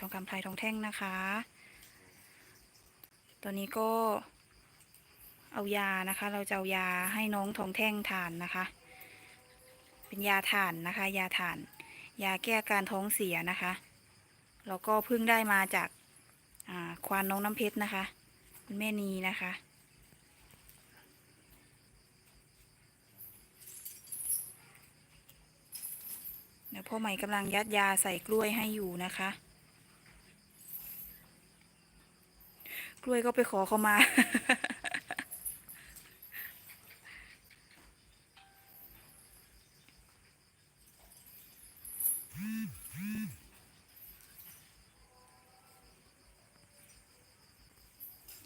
ทองคำไทยทองแท่งนะคะ ตอนนี้ก็เอายานะคะ เราจะเอายาให้น้องทองแท่งทานนะคะ เป็นยาถ่านนะคะ ยาถ่าน ยาแก้การท้องเสียนะคะแล้วก็เพิ่งได้มาจากาควานน้องน้ำเพชรนะคะคุณแม่นีนะคะเดี๋ยวพ่อใหม่กำลังยัดยาใส่กล้วยให้อยู่นะคะ กล้วยก็ไปขอเขามา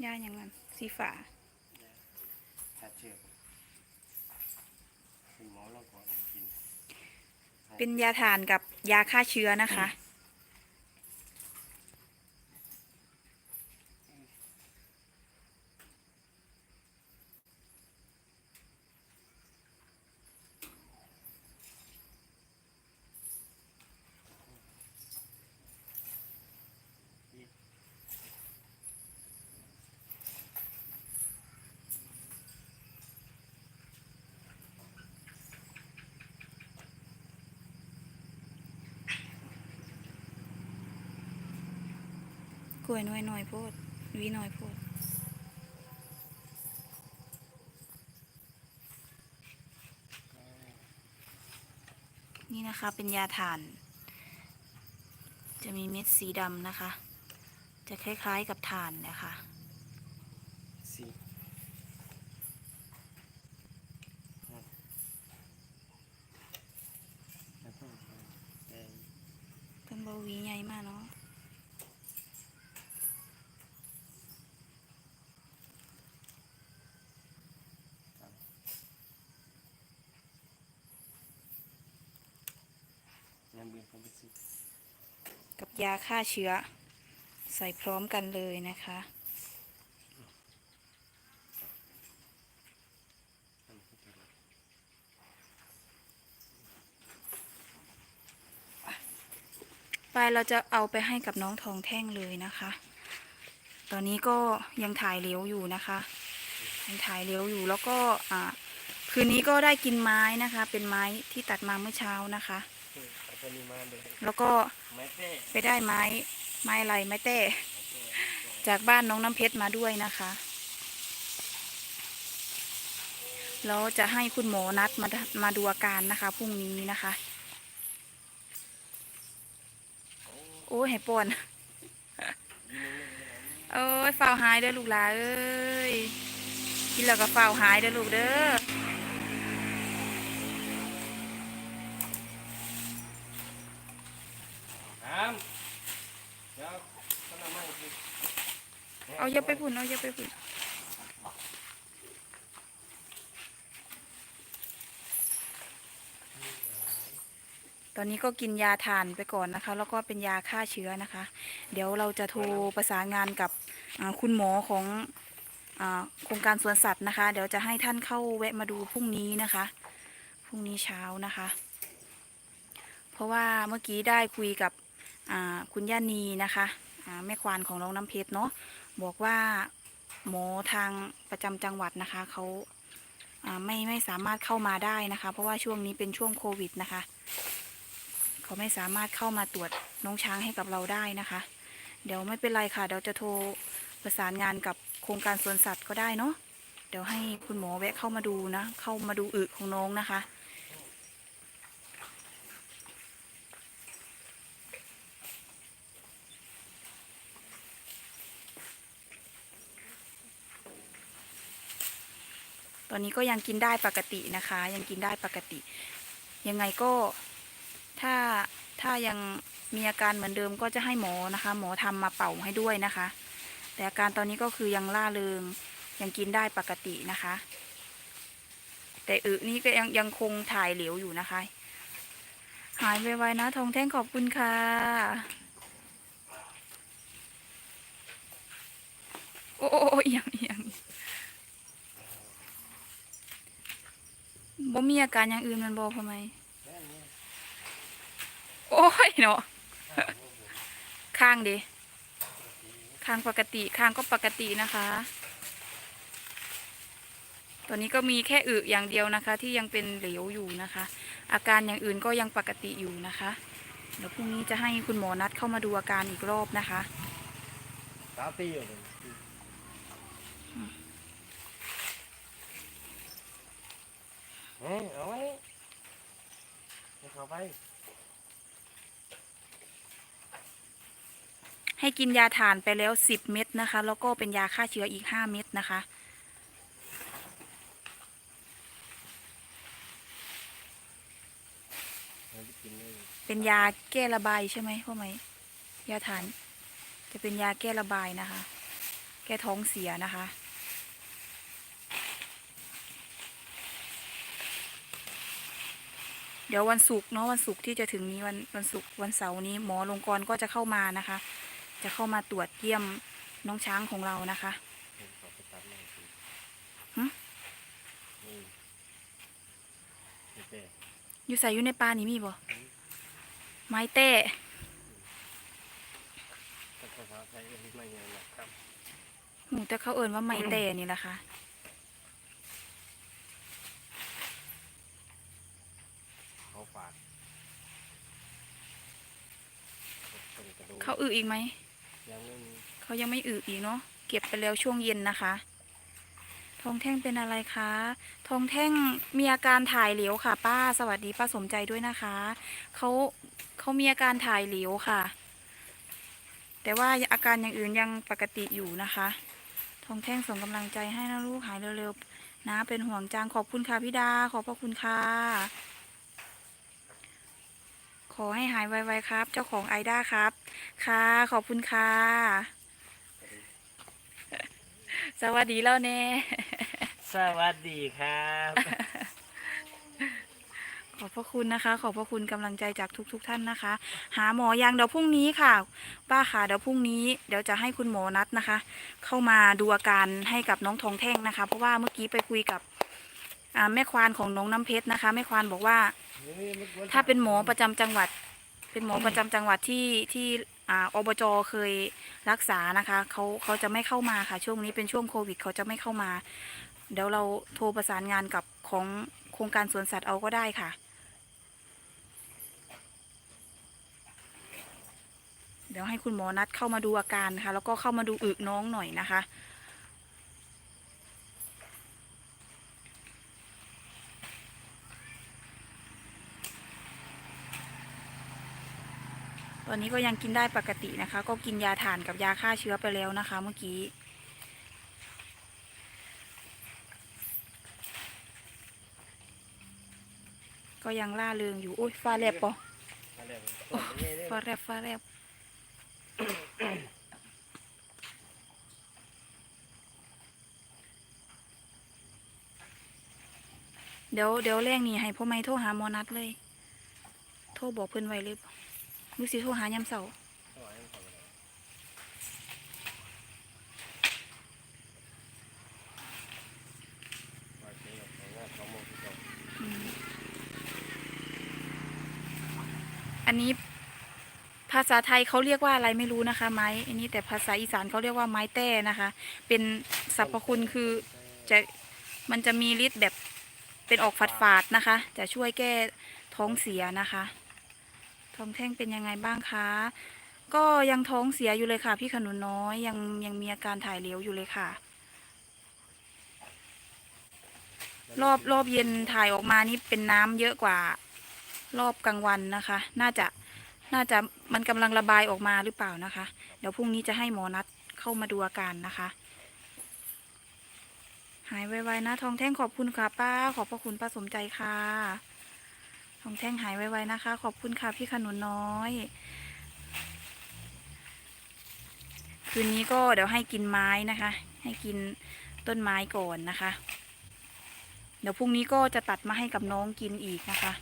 ยาอย่างนั้น สีฝาขาดเชือกเป็นหมอเราก่อนกิน เป็นยาถ่านกับยาฆ่าเชื้อนะคะ กล้ วยน้อยน้อยโพดวีน้อยโพดนี่นะคะเป็นยาถ่าน จะมีเม็ดสีดำนะคะ จะคล้ายๆกับถ่านนะคะ สี่แล้วก็แดง เป็นบหวีใหญ่มากเนาะ น้ำ เบียร์เขาไปสิกับยาฆ่าเชื้อ ใส่พร้อมกันเลยนะคะไปเราจะเอาไปให้กับน้องทองแท่งเลยนะคะ ตอนนี้ก็ยังถ่ายเหลวอยู่นะคะยังถ่ายเหลวอยู่แล้วก็คืนนี้ก็ได้กินไม้นะคะ เป็นไม้ที่ตัดมาเมื่อเช้านะคะ แล้วก็ไปได้ไม้ไม้อะไรไม้เต้จากบ้านน้องน้ำเพชรมาด้วยนะคะแล้วจะให้คุณหมอนัดมามาดูอาการนะคะพรุ่งนี้นะคะ โอ้ยให้ปนเอ้ยฝ้าวหายเด้อลูกหลาเอ้ยกินแล้วก็ฝ้าวหายเด้อลูกเด้อ น้ำเดี๋ยวเขานำมาให้กินเอาอย่าไปพุ่นเอาอย่าไปพุ่นตอนนี้ก็กินยาทานไปก่อนนะคะ แล้วก็เป็นยาฆ่าเชื้อนะคะ เดี๋ยวเราจะโทรประสานงานกับอ่าคุณหมอของอาโครงการสวนสัตว์นะคะ เดี๋ยวจะให้ท่านเข้าแวะมาดูพรุ่งนี้นะคะพรุ่งนี้เช้านะคะ เพราะว่าเมื่อกี้ได้คุยกับอ่า คุณย่านีนะคะแม่ควานของน้องน้ำเพชรเนาะบอกว่าหมอทางประจำจังหวัดนะคะเขาไม่ไม่สามารถเข้ามาได้นะคะ เพราะว่าช่วงนี้เป็นช่วงโควิดนะคะ เขาไม่สามารถเข้ามาตรวจน้องช้างให้กับเราได้นะคะ เดี๋ยวไม่เป็นไรค่ะเดี๋ยวจะโทรประสานงานกับโครงการสวนสัตว์ก็ได้เนาะเดี๋ยวให้คุณหมอแวะเข้ามาดูนะ เข้ามาดูอึของน้องนะคะ อนนี้ก็ยังกินได้ปกตินะคะ ยังกินได้ปกติ ยังไงก็ถ้าถ้ายังมีอาการเหมือนเดิมก็จะให้หมอนะคะ หมอทำมาเป่าให้ด้วยนะคะ แต่อาการตอนนี้ก็คือยังล่าเริงยังกินได้ปกตินะคะ แต่อึนี่ก็ยังยังคงถ่ายเหลวอยู่นะคะ หายไวๆนะทองแท่งขอบคุณค่ะ โอ้โอ้โอ้เอียงเอียง บ่มีอาการอย่างอื่นมันบ่พอไหมโอ้ยเนาะข้างดิข้างปกติข้างก็ปกตินะคะ ตอนนี้ก็มีแค่อึอย่างเดียวนะคะ ที่ยังเป็นเหลวอยู่นะคะ อาการอย่างอื่นก็ยังปกติอยู่นะคะเดี๋ยวพรุ่งนี้จะให้คุณหมอนัดเข้ามาดูอาการอีกรอบนะคะตาตีอยู่เลยเฮ้ยเอาไว้ให้เข้าไปให้กินยาถ่านไปแล้ว10เม็ดนะคะ แล้วก็เป็นยาฆ่าเชื้ออีก5เม็ดนะคะเลยเป็นยาแก้ระบายใช่ไหมพ่อไหม ยาถ่าน จะเป็นยาแก้ระบายนะคะ แก้ท้องเสียนะคะ ดี๋ยววันศุกร์เนาะวันศุกร์ที่จะถึงนี้วันวันศุกร์วันเสาร์นี้หมอลงกรณ์ก็จะเข้ามานะคะ จะเข้ามาตรวจเยี่ยมน้องช้างของเรานะคะให้เขาไปตัดมาสิหึนี่นี่เต้อยู่ใส่อยู่ในป่านี่มีบ่ไม้เต้ถ้าภาษาไทยก็ไม่ยังนะครับหนูแต่เขาเอ่นว่าไม้เต้นี่แหละค่ะ เขาฝาด เป็นกระดูกเขาอึอีกไหมยังไม่มีเขายังไม่อึอีกเนาะเก็บไปแล้วช่วงเย็นนะคะ ทองแท่งเป็นอะไรคะ ทองแท่งมีอาการถ่ายเหลวค่ะ ป้าสวัสดีป้าสมใจด้วยนะคะเขาเขามีอาการถ่ายเหลวค่ะ แต่ว่าอาการอย่างอื่นยังปกติอยู่นะคะ ทองแท่งส่งกำลังใจให้นะลูกหายเร็วๆนะเป็นห่วงจังขอบคุณค่ะพี่ดาขอบพระคุณค่ะ ขอให้หายไวๆครับ เจ้าของไอด้าครับ ค่ะ ขอบคุณค่ะ สวัสดีแล้วเน่สวัสดีครับ ขอบพระคุณนะคะ ขอบพระคุณกำลังใจจากทุกๆทท่านนะคะ หาหมอยังเดี๋ยวพรุ่งนี้ค่ะ ป้าค่ะเดี๋ยวพรุ่งนี้ เดี๋ยวจะให้คุณหมอนัดนะคะ เข้ามาดูอาการให้กับน้องทองแท่งนะคะ เพราะว่าเมื่อกี้ไปคุยกับ อ่าแม่ควานของน้องน้ำเพชรนะคะแม่ควานบอกว่า ถ้าเป็นหมอประจำจังหวัด เป็นหมอประจำจังหวัดที่ที่อ่าอบจเคยรักษานะคะเขาเขาจะไม่เข้ามาค่ะ ช่วงนี้เป็นช่วงโควิดเขาจะไม่เข้ามา เดี๋ยวเราโทรประสานงานกับของโครงการสวนสัตว์เอาก็ได้ค่ะ เดี๋ยวให้คุณหมอนัดเข้ามาดูอาการค่ะ แล้วก็เข้ามาดูอึน้องหน่อยนะคะ ตอนนี้ก็ยังกินได้ปกตินะคะ ก็กินยาถ่านกับยาฆ่าเชื้อไปแล้วนะคะ เมื่อกี้ ก็ยังล่าเริงอยู่โอ้ยฟ้าแลบปะฟ้าแลบฟ้าแลบเดี๋ยวเดี๋ยวแรงนี่ให้พ่อไม่โทรหาหมอนัดเลย โทรบอกเพื่อนไว้เลย บ่ลูกสิโทรหายามเสาอันนี้ภาษาไทยเขาเรียกว่าอะไรไม่รู้นะคะ ไม้อันนี้แต่ภาษาอีสานเขาเรียกว่าไม้แต้นะคะ เป็นสรรพคุณคือจะมันจะมีฤทธิ์แบบเป็นออกฝาดๆนะคะ จะช่วยแก้ท้องเสียนะคะ ท้องแท่งเป็นยังไงบ้างคะ ก็ยังท้องเสียอยู่เลยค่ะ พี่ขนุนน้อยยังยังมีอาการถ่ายเหลวอยู่เลยค่ะ รอบรอบเย็นถ่ายออกมานี่เป็นน้ำเยอะกว่า รอบกลางวันนะคะ น่าจะน่าจะมันกำลังระบายออกมาหรือเปล่านะคะ เดี๋ยวพรุ่งนี้จะให้หมอนัดเข้ามาดูอาการนะคะ หายไวๆนะทองแท่งขอบคุณค่ะป้า ขอบพระคุณป้าสมใจค่ะ ทองแท่งหายไวๆนะคะ ขอบคุณค่ะพี่ขนุนน้อย คืนนี้ก็เดี๋ยวให้กินไม้นะคะ ให้กินต้นไม้ก่อนนะคะ เดี๋ยวพรุ่งนี้ก็จะตัดมาให้กับน้องกินอีกนะคะ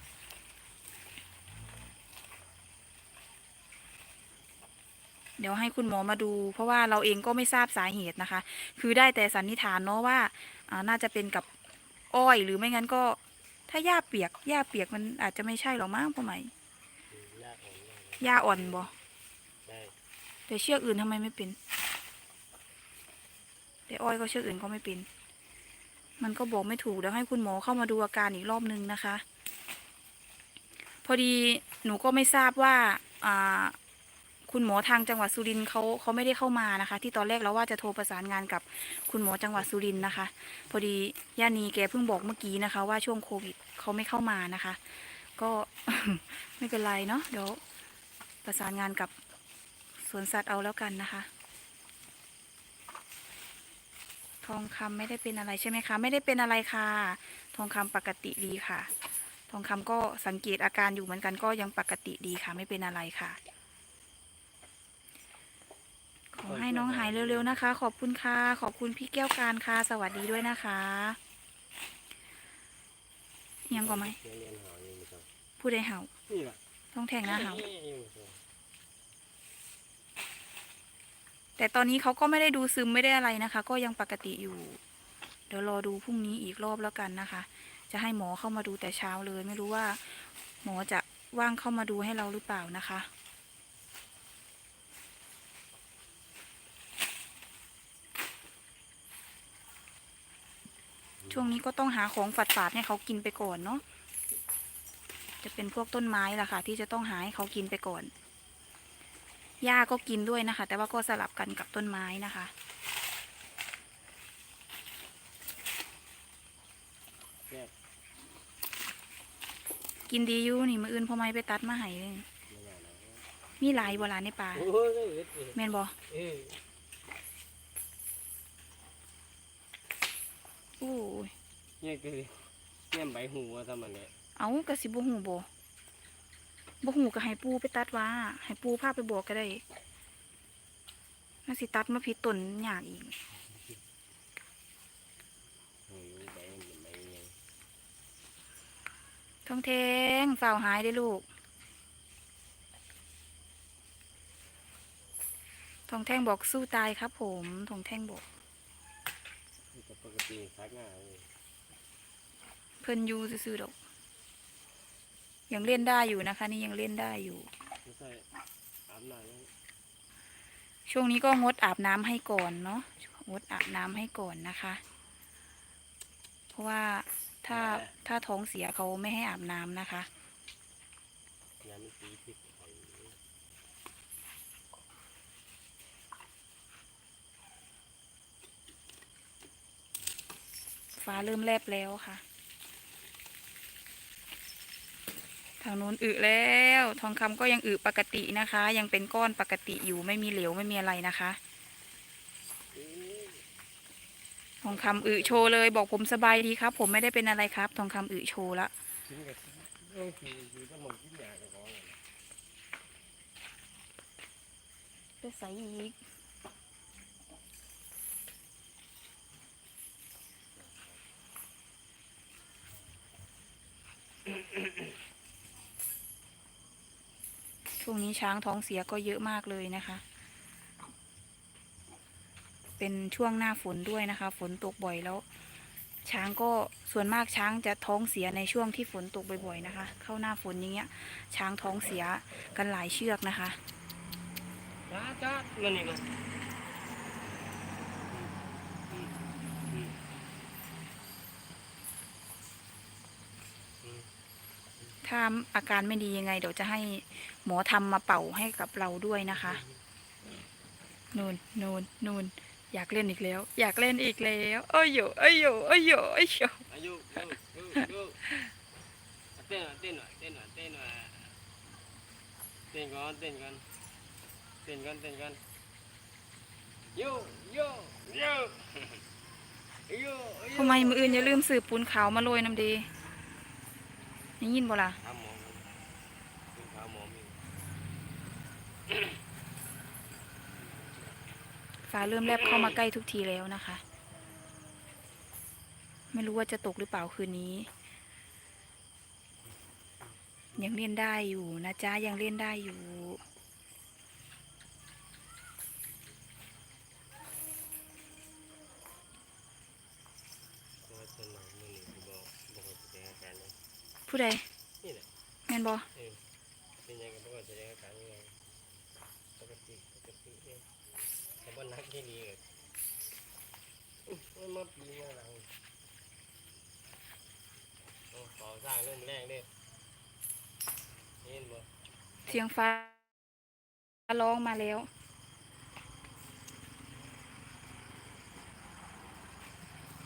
เดี๋ยวให้คุณหมอมาดู เพราะว่าเราเองก็ไม่ทราบสาเหตุนะคะ คือได้แต่สันนิษฐานเนาะว่าอ่าน่าจะเป็นกับอ้อยหรือไม่งั้นก็ ถ้าหญ้าเปียกหญ้าเปียกมันอาจจะไม่ใช่หรอกมั้งพ่อไหมยากอ่อนมากเลยหญ้าอ่อนบ่ได้แต่เชือกอื่นทำไมไม่เป็นแต่อ้อยก็เชือกอื่นก็ไม่เป็น มันก็บอกไม่ถูกเดี๋ยวให้คุณหมอเข้ามาดูอาการอีกรอบนึงนะคะ พอดีหนูก็ไม่ทราบว่าอ่า คุณหมอทางจังหวัดสุรินทร์เขาเขาไม่ได้เข้ามานะคะ ที่ตอนแรกเราว่าจะโทรประสานงานกับคุณหมอจังหวัดสุรินทร์นะคะ พอดีย่านีแกเพิ่งบอกเมื่อกี้นะคะ ว่าช่วงโควิดเขาไม่เข้ามานะคะ ก็ไม่เป็นไรเนาะเดี๋ยวประสานงานกับสวนสัตว์เอาแล้วกันนะคะ ทองคำไม่ได้เป็นอะไรใช่ไหมคะ ไม่ได้เป็นอะไรค่ะ ทองคำปกติดีค่ะ ทองคำก็สังเกตอาการอยู่เหมือนกันก็ยังปกติดีค่ะ ไม่เป็นอะไรค่ะ ขอให้น้องหายเร็วๆนะคะ ขอบคุณค่ะ ขอบคุณพี่แก้วการค่ะ สวัสดีด้วยนะคะ ยังก่อนไหมเรียนหาอยู่นะครับผู้ใดเห่านี่แหละต้องแทงหน้าเห่านี่อยู่ครับแต่ตอนนี้เขาก็ไม่ได้ดูซึมไม่ได้อะไรนะคะ ก็ยังปกติอยู่ เดี๋ยวรอดูพรุ่งนี้อีกรอบแล้วกันนะคะ จะให้หมอเข้ามาดูแต่เช้าเลย ไม่รู้ว่า หมอจะว่างเข้ามาดูให้เราหรือเปล่านะคะ ช่วงนี้ก็ต้องหาของฝาดๆให้เขากินไปก่อนเนาะจะเป็นพวกต้นไม้ล่ะค่ะ ที่จะต้องหาให้เขากินไปก่อนหญ้าก็กินด้วยนะคะ แต่ว่าก็สลับกันกับต้นไม้นะคะแซ่บกินดีอยู่นี่มืออื่นพ่อไม้ไปตัดมาให้เลยไม่ยากนะมีหลายโบราณในป่าโอ้ยเอ็ดเอ็ดแม่นบอ โอ้ยเนี่ยคือเนี่ยใบหูว่าทำมันเนี่ยเอากระสิบหูบ่บ่หูก็ให้ปูไปตัดว่าให้ปูพาไปบอกก็ได้น่าสิตัดมาผิดต้นยากอีกหูใบมันใบยังทองแทงฝ่าวหายได้อลูกทองแท่งบอกสู้ตายครับผมทองแท่งบอก นี่ก็ปกติทักหน้าเลยเพิ่นอยูซื่อๆดอก ยังเล่นได้อยู่นะคะ นี่ยังเล่นได้อยู่ ไม่ใช่อาบน้ำยังช่วงนี้ก็งดอาบน้ำให้ก่อนเนาะงดอาบน้ำให้ก่อนนะคะ เพราะว่าถ้าถ้าท้องเสียเขาไม่ให้อาบน้ำนะคะ ยามันตีพิษไข่ ฟ้าเริ่มแลบแล้วค่ะ ทางนู้นอึแล้ว ทองคำก็ยังอึปกตินะคะ ยังเป็นก้อนปกติอยู่ไม่มีเหลวไม่มีอะไรนะคะ ทองคำอึโชว์เลย บอกผมสบายดีครับ ผมไม่ได้เป็นอะไรครับ ทองคำอึโชว์ละกินกับเรื่องคือคือต้องหมดกินยาจะร้อง ไปใส่อีก ช่วงนี้ช้างท้องเสียก็เยอะมากเลยนะคะ เป็นช่วงหน้าฝนด้วยนะคะ ฝนตกบ่อยแล้ว ช้างก็ส่วนมากช้างจะท้องเสียในช่วงที่ฝนตกบ่อยๆนะคะ เข้าหน้าฝนอย่างเงี้ย ช้างท้องเสียกันหลายเชือกนะคะจ้าจ้ามันนี่ก็ ถ้าอาการไม่ดียังไง เดี๋ยวจะให้หมอทำมาเป่าให้กับเราด้วยนะคะนูนนูนนูนอยากเล่นอีกแล้ว อยากเล่นอีกแล้วเอ้ยโยเอ้ยโยเอ้ยโยเอ้ยโยอายุเต้นเต้นหน่อยเต้นหน่อยเต้นหน่อยเต้นก่อนเต้นก่อนเต้นก่อนเต้นก่อนยุยุยุยุทำไมมืออื่นอย่าลืมสืบปูนขาวมาโรยน้ำดี นี่ยินบ่ล่ะทำหมอมันเป็นข้าวหมอมีฟ้าเริ่มแลบเข้ามาใกล้ทุกทีแล้วนะคะ ไม่รู้ว่าจะตกหรือเปล่าคืนนี้ ยังเล่นได้อยู่นะจ๊ะยังเล่นได้อยู่ ตัวต้นไม้มือนี่คือบอกบอกว่าแสดงอาการเลย ผู้ใดนี่แหละแม่นบอเออเป็นยังไงบอกว่าแสดงอาการยังไงปกติปกติเมันนักที่นี่เลยอุ๊ยมันมาปีมาหลังโอ้เป่าสร้างเรื่องแรงเด้เห็นบ่เสียงฟ้าร้องมาแล้ว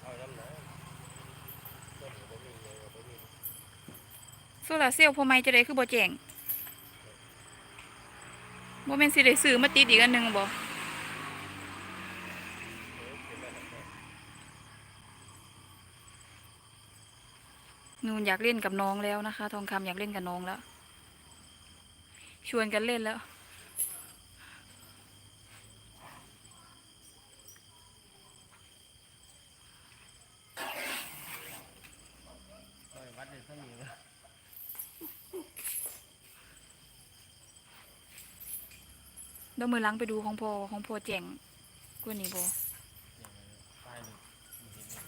เอาน้ำหนักต้นก็บ่มีหยังก็บ่มี โซลาเซลล์พอไม่จะได้คือบ่แจ้งบ่แม่นสิได้ซื้อมาติดอีกอันหนึ่งบ่เอหนูนอยากเล่นกับน้องแล้วนะคะ ทองคำอยากเล่นกับน้องแล้ว ชวนกันเล่นแล้ว โอ้ยวัดได้เท่านี้วะ เดี๋ยวมือล้างไปดูของพอของพอแจ้งกว่านี้บ่อย่างไรป้ายหนึ่งมันเห็นเลย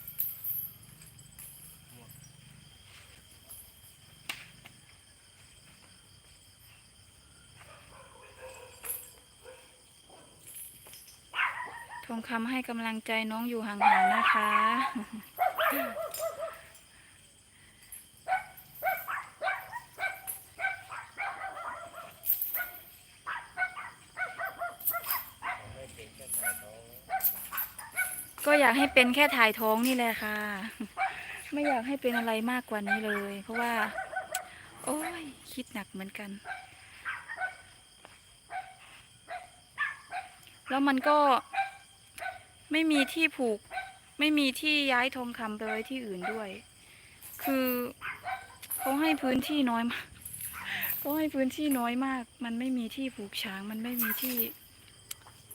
ทองคำให้กำลังใจน้องอยู่ห่างๆนะคะ ไม่เป็นแค่ถ่ายท้อง ก็อยากให้เป็นแค่ถ่ายท้องนี่แหละค่ะ ไม่อยากให้เป็นอะไรมากกว่านี้เลย เพราะว่า โอ้ยคิดหนักเหมือนกัน แล้วมันก็ไม่มีที่ผูก ไม่มีที่ย้ายทองคำไปไว้ที่อื่นด้วย คือเขาให้พื้นที่น้อยมากเขาให้พื้นที่น้อยมาก มันไม่มีที่ผูกช้าง มันไม่มีที่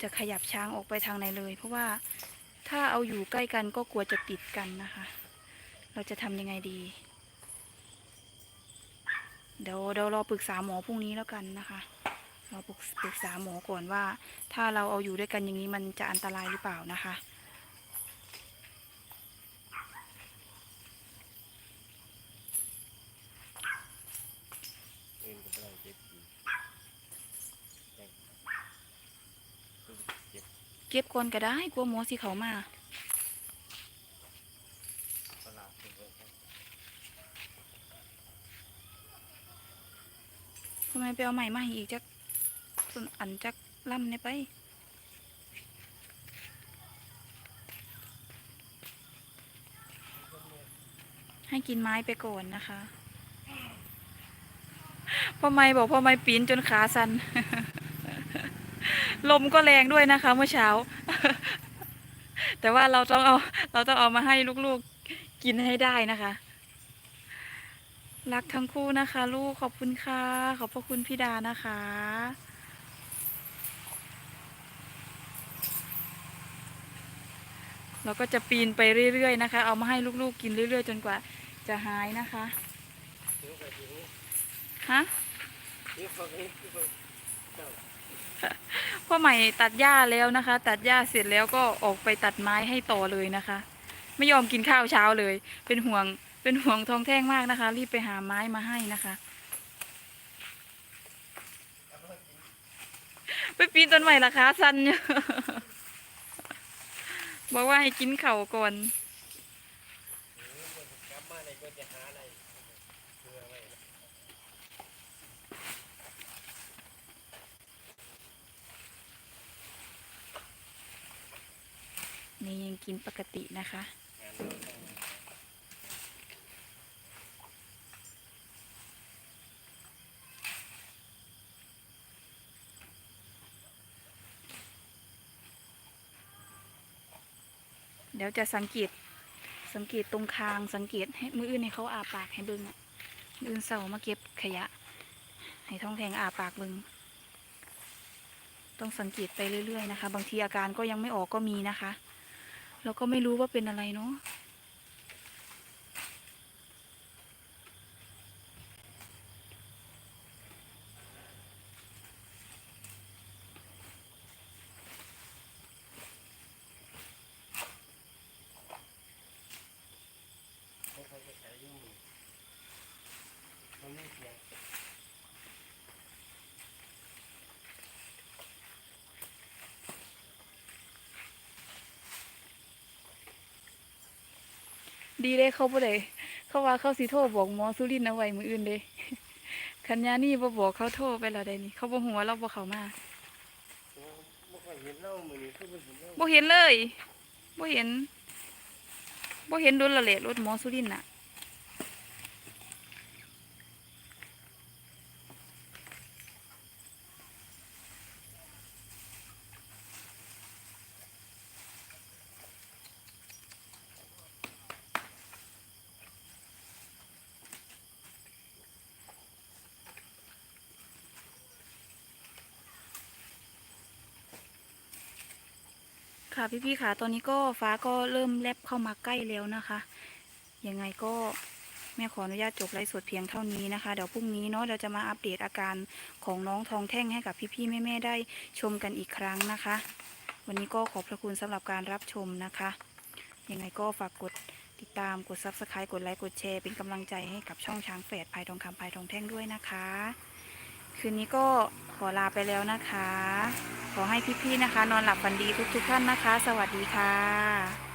จะขยับช้างออกไปทางไหนเลย เพราะว่า ถ้าเอาอยู่ใกล้กันก็กลัวจะติดกันนะคะ เราจะทำยังไงดี เดี๋ยวเดี๋ยวรอปรึกษาหมอพรุ่งนี้แล้วกันนะคะเราปรึกปรึกษาหมอก่อนว่า ถ้าเราเอาอยู่ด้วยกันอย่างนี้มันจะอันตรายหรือเปล่านะคะ เอ็นก็ไม่ได้เจ็บดีแจ้งเจ็บ เก็บก่อนก็ได้กลัวหมอสิเขามาทำไมไปเอาใหม่มาอีกจักส่วนอันจักล่ำเนี่ยไปให้กินไม้ไปก่อนนะคะ พ่อไม่บอกพ่อไม่ปีนจนขาสัน ลมก็แรงด้วยนะคะ เมื่อเช้า แต่ว่าเราต้องเอา เราต้องเอามาให้ลูกๆกินให้ได้นะคะ รักทั้งคู่นะคะ ลูกขอบคุณค่ะ ขอบพระคุณพี่ดานะคะเราก็จะปีนไปเรื่อยๆนะคะ เอามาให้ลูกๆกินเรื่อยๆ จนกว่าจะหายนะคะ ฮะ ทิ้งไปทิ้งไปเจ้า พ่อใหม่ตัดหญ้าแล้วนะคะ ตัดหญ้าเสร็จแล้วก็ออกไปตัดไม้ให้ต่อเลยนะคะ ไม่ยอมกินข้าวเช้าเลย เป็นห่วงเป็นห่วงทองแท่งมากนะคะ รีบไปหาไม้มาให้นะคะ ไปปีนต้นใหม่ละคะสันอยู่บอกว่าให้กินเข่าก่อน กลับมาในก็จะหาอะไรเพื่อไว้นะ นี่ยังกินปกตินะคะ เดี๋ยวจะสังเกตสังเกตตรงคางสังเกตให้มืออื่นให้เขาอาปากให้เบิ้งอะมืออื่นเสามาเก็บขยะ ให้ท้องแทงอาปากเบิ้งต้องสังเกตไปเรื่อยๆนะคะ บางทีอาการก็ยังไม่ออกก็มีนะคะ เราก็ไม่รู้ว่าเป็นอะไรเนาะ ดีเลยเขาบ่ได้เขาว่าเขาสิโทรบอกหมอสุรินทร์เอาไว้มื้ออื่นเด้คันยานี่บ่บอกเขาโทรไปแล้วได้นี่เขาบ่ฮู้ว่าเราบ่เข้ามาบ่ค่อยเห็นเล่ามื้อนี้คือบ่เห็นเล่าบ่เห็นเลยบ่เห็นบ่เห็นโดนและแหละรถหมอสุรินทร์น่ะ ค่ะพี่ๆค่ะ ตอนนี้ก็ฟ้าก็เริ่มแลบเข้ามาใกล้แล้วนะคะ ยังไงก็แม่ขออนุญาตจบไลฟ์สดเพียงเท่านี้นะคะ เดี๋ยวพรุ่งนี้เนาะเราจะมาอัปเดตอาการของน้องทองแท่งให้กับพี่ๆแม่ๆได้ชมกันอีกครั้งนะคะ วันนี้ก็ขอบพระคุณสำหรับการรับชมนะคะ ยังไงก็ฝากกดติดตามกด subscribe กดไลค์กดแชร์เป็นกำลังใจให้กับช่องช้างแฝดพายทองคำพายทองแท่งด้วยนะคะ คืนนี้ก็ขอลาไปแล้วนะคะ ขอให้พี่ๆนะคะ นอนหลับฝันดีทุกๆท่านนะคะ สวัสดีค่ะ